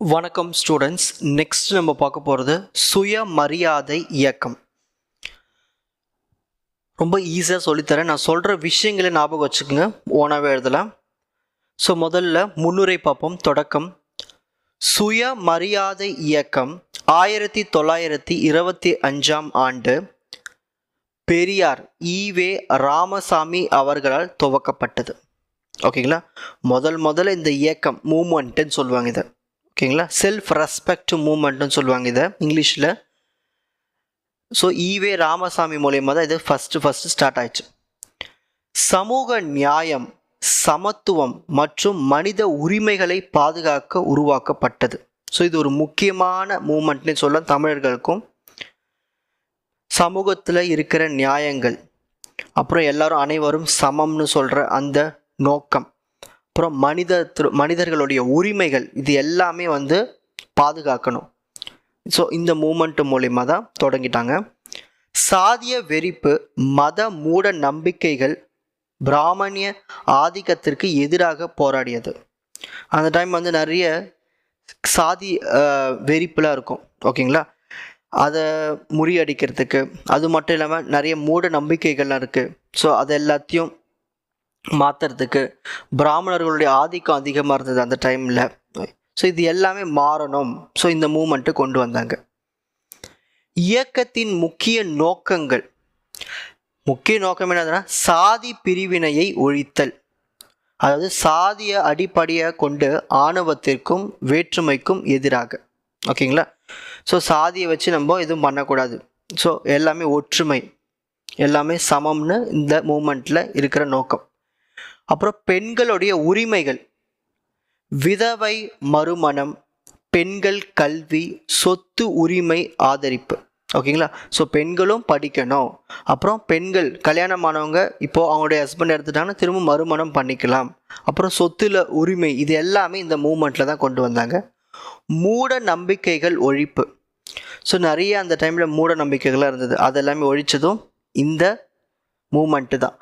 வணக்கம் students next நம்ம பார்க்க போகிறது சுயமரியாதை இயக்கம். ரொம்ப ஈஸியாக சொல்லித்தரேன். நான் சொல்கிற விஷயங்களை ஞாபகம் வச்சுக்கோங்க. ஓனாகவே எழுதலாம். ஸோ முதல்ல முன்னுரை பார்ப்போம். தொடக்கம். சுயமரியாதை இயக்கம் ஆயிரத்தி தொள்ளாயிரத்தி இருபத்தி அஞ்சாம் ஆண்டு பெரியார் ஈவே ராமசாமி அவர்களால் துவக்கப்பட்டது. ஓகேங்களா முதல் முதல்ல இந்த இயக்கம் மூமெண்ட்டுன்னு சொல்லுவாங்க இதை. ஓகேங்களா? செல்ஃப் ரெஸ்பெக்ட் மூமெண்ட்னு சொல்லுவாங்க இதை இங்கிலீஷில். ஸோ ஈவே ராமசாமி மூலயமா தான் இது ஃபஸ்ட்டு ஃபஸ்ட்டு ஸ்டார்ட் ஆயிடுச்சு. சமூக நியாயம் சமத்துவம் மற்றும் மனித உரிமைகளை பாதுகாக்க உருவாக்கப்பட்டது. ஸோ இது ஒரு முக்கியமான மூமெண்ட்னு சொல்ல தமிழர்களுக்கும். சமூகத்தில் இருக்கிற நியாயங்கள். அப்புறம் எல்லாரும் அனைவரும் சமம்னு சொல்கிற அந்த நோக்கம். அப்புறம் மனித மனிதர்களுடைய உரிமைகள் இது எல்லாமே வந்து பாதுகாக்கணும். ஸோ இந்த மூமெண்ட் மூலிமா தான் தொடங்கிட்டாங்க. சாதிய வெறிப்பு மத மூட நம்பிக்கைகள் பிராமணிய ஆதிக்கத்திற்கு எதிராக போராடியது. அந்த டைம் வந்து நிறைய சாதி வெறிப்புலாம் இருக்கும். ஓகேங்களா? அதை முறியடிக்கிறதுக்கு அது மட்டும் இல்லாமல் நிறைய மூட நம்பிக்கைகள்லாம் இருக்குது ஸோ அது எல்லாத்தையும் மாற்றுறதுக்கு பிராமணர்களுடைய ஆதிக்கம் அதிகமாக இருந்தது அந்த டைமில் ஸோ இது எல்லாமே மாறணும். ஸோ இந்த மூமெண்ட்டு கொண்டு வந்தாங்க. இயக்கத்தின் முக்கிய நோக்கங்கள். முக்கிய நோக்கம் என்னதுன்னா சாதி பிரிவினையை ஒழித்தல். அதாவது சாதிய அடிப்படையாக கொண்டு ஆணவத்திற்கும் வேற்றுமைக்கும் எதிராக. ஓகேங்களா ஸோ சாதியை வச்சு நம்ம எதுவும் பண்ணக்கூடாது. ஸோ எல்லாமே ஒற்றுமை. எல்லாமே சமம்னு இந்த மூமெண்ட்டில் இருக்கிற நோக்கம். அப்புறம் பெண்களுடைய உரிமைகள். விதவை மறுமணம் பெண்கள் கல்வி சொத்து உரிமை ஆதரிப்பு. ஓகேங்களா? ஸோ பெண்களும் படிக்கணும். அப்புறம் பெண்கள் கல்யாணமானவங்க இப்போது அவங்களுடைய ஹஸ்பண்ட் எடுத்துட்டாங்கன்னா திரும்ப மறுமணம் பண்ணிக்கலாம். அப்புறம் சொத்துல உரிமை இது எல்லாமே இந்த மூமெண்ட்டில் தான் கொண்டு வந்தாங்க. மூட நம்பிக்கைகள் ஒழிப்பு. ஸோ நிறைய அந்த டைமில் மூட நம்பிக்கைகள்லாம் இருந்தது. அதெல்லாமே ஒழித்ததும் இந்த மூமெண்ட்டு தான்.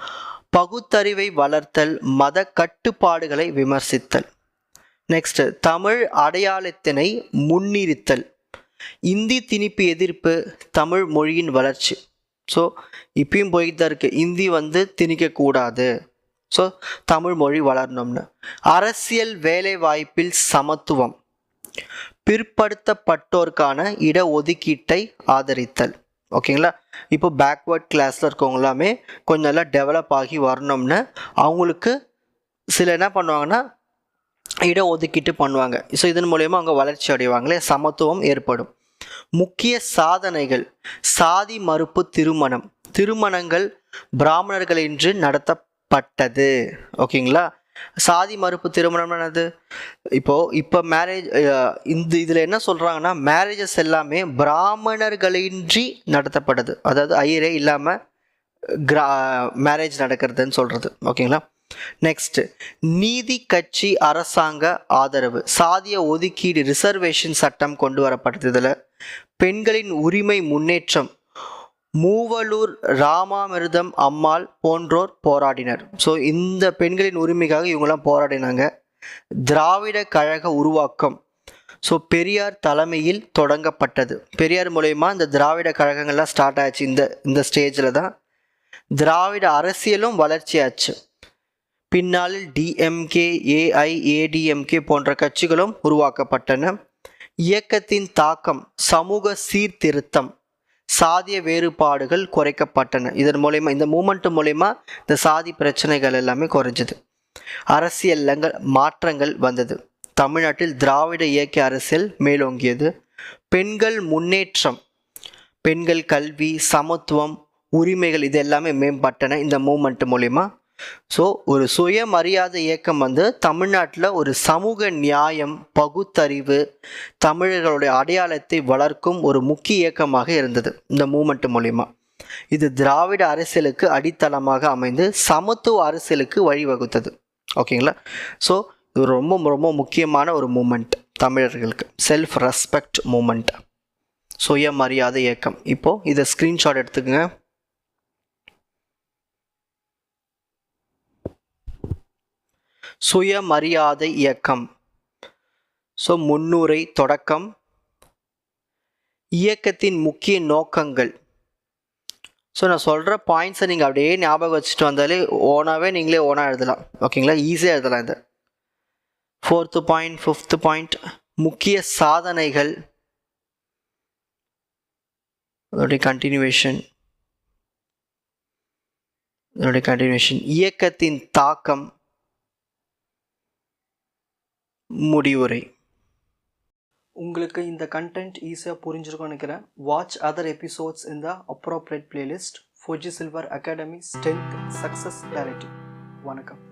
பகுத்தறிவை வளர்த்தல் மத கட்டுப்பாடுகளை விமர்சித்தல். நெக்ஸ்ட் தமிழ் அடையாளத்தினை முன்னிறுத்தல். இந்தி திணிப்பு எதிர்ப்பு தமிழ் மொழியின் வளர்ச்சி. ஸோ இப்பயும் போய்கிட்டு தான் இருக்குது இந்தி வந்து திணிக்கக்கூடாது ஸோ தமிழ் மொழி வளரணும்னு. அரசியல் வேலை வாய்ப்பில் சமத்துவம். பிற்படுத்தப்பட்டோருக்கான இட ஒதுக்கீட்டை ஆதரித்தல். ஓகேங்களா? இப்போ பேக்வேர்ட் கிளாஸில் இருக்கவங்க எல்லாமே கொஞ்சம் நல்லா டெவலப் ஆகி வரணும்னு அவங்களுக்கு சில என்ன பண்ணுவாங்கன்னா இட ஒதுக்கிட்டு பண்ணுவாங்க. ஸோ இதன் மூலயமா அவங்க வளர்ச்சி அடைவாங்களே சமத்துவம் ஏற்படும். முக்கிய சாதனைகள் சாதி மறுப்பு திருமணம். திருமணங்கள் பிராமணர்கள் இன்று நடத்தப்பட்டது. ஓகேங்களா? சாதி மறுப்பு திருமணம் என்னது? இப்போது இப்போ மேரேஜ் இந்த இதில் என்ன சொல்கிறாங்கன்னா மேரேஜஸ் எல்லாமே பிராமணர்களின்றி நடத்தப்படுது அதாவது ஐயரே இல்லாமல் கிரா மேரேஜ் நடக்கிறதுன்னு சொல்கிறது ஓகேங்களா? நெக்ஸ்ட் நீதி கட்சி அரசாங்க ஆதரவு. சாதிய ஒதுக்கீடு ரிசர்வேஷன் சட்டம் கொண்டு வரப்பட்டது இதில். பெண்களின் உரிமை முன்னேற்றம். மூவலூர் ராமாமிர்தம் அம்மாள் போன்றோர் போராடினர். ஸோ இந்த பெண்களின் உரிமைக்காக இவங்கெல்லாம் போராடினாங்க. திராவிட கழக உருவாக்கம். ஸோ பெரியார் தலைமையில் தொடங்கப்பட்டது. பெரியார் மூலயமா இந்த திராவிட கழகங்கள்லாம் ஸ்டார்ட் ஆச்சு இந்த இந்த ஸ்டேஜில் தான். திராவிட அரசியலும் வளர்ச்சியாச்சு. பின்னாளில் டிஎம்கே ஏஐஏடிஎம்கே போன்ற கட்சிகளும் உருவாக்கப்பட்டன. இயக்கத்தின் தாக்கம் சமூக சீர்திருத்தம். சாதிய வேறுபாடுகள் குறைக்கப்பட்டன. இதன் மூலயமா இந்த மூமெண்ட் மூலயமா இந்த சாதி பிரச்சனைகள் எல்லாமே குறைஞ்சது. அரசியல் மாற்றங்கள் வந்தது. தமிழ்நாட்டில் திராவிட இயக்க அரசியல் மேலோங்கியது. பெண்கள் முன்னேற்றம் பெண்கள் கல்வி சமத்துவம் உரிமைகள் இது எல்லாமே மேம்பட்டன இந்த மூமெண்ட் மூலிமா ஸோ ஒரு சுயமரியாதை இயக்கம் வந்து தமிழ்நாட்டில் ஒரு சமூக நியாயம் பகுத்தறிவு தமிழர்களுடைய அடையாளத்தை வளர்க்கும் ஒரு முக்கிய இயக்கமாக இருந்தது இந்த மூமெண்ட் மூலிமா இது திராவிட அரசியலுக்கு அடித்தளமாக அமைந்து சமத்துவ அரசியலுக்கு வழிவகுத்தது. ஓகேங்களா ஸோ இது ரொம்ப ரொம்ப முக்கியமான ஒரு மூமெண்ட் தமிழர்களுக்கு. செல்ஃப் ரெஸ்பெக்ட் மூமெண்ட் சுயமரியாதை இயக்கம். இப்போது இதை ஸ்க்ரீன்ஷாட் எடுத்துக்கங்க. சுயமரியாதை இயக்கம். ஸோ முன்னுரை தொடக்கம். இயக்கத்தின் முக்கிய நோக்கங்கள். ஸோ நான் சொல்கிற பாயிண்ட்ஸை நீங்கள் அப்படியே ஞாபகம் வச்சுட்டு வந்தாலே ஓனாகவே நீங்களே ஓனாக எழுதலாம். ஓகேங்களா ஈஸியாக எழுதலாம் இது. ஃபோர்த்து பாயிண்ட் ஃபிஃப்த்து பாயிண்ட் முக்கிய சாதனைகள். அதோடைய கண்டினியூவேஷன் அதோடைய கண்டினியூவேஷன் இயக்கத்தின் தாக்கம். முடிவுரை. உங்களுக்கு இந்த கண்டென்ட் ஈஸியாக புரிஞ்சிருக்கும்னு நினைக்கிறேன். Watch other episodes in the appropriate playlist Fauji Silver Academy strength success clarity வணக்கம்.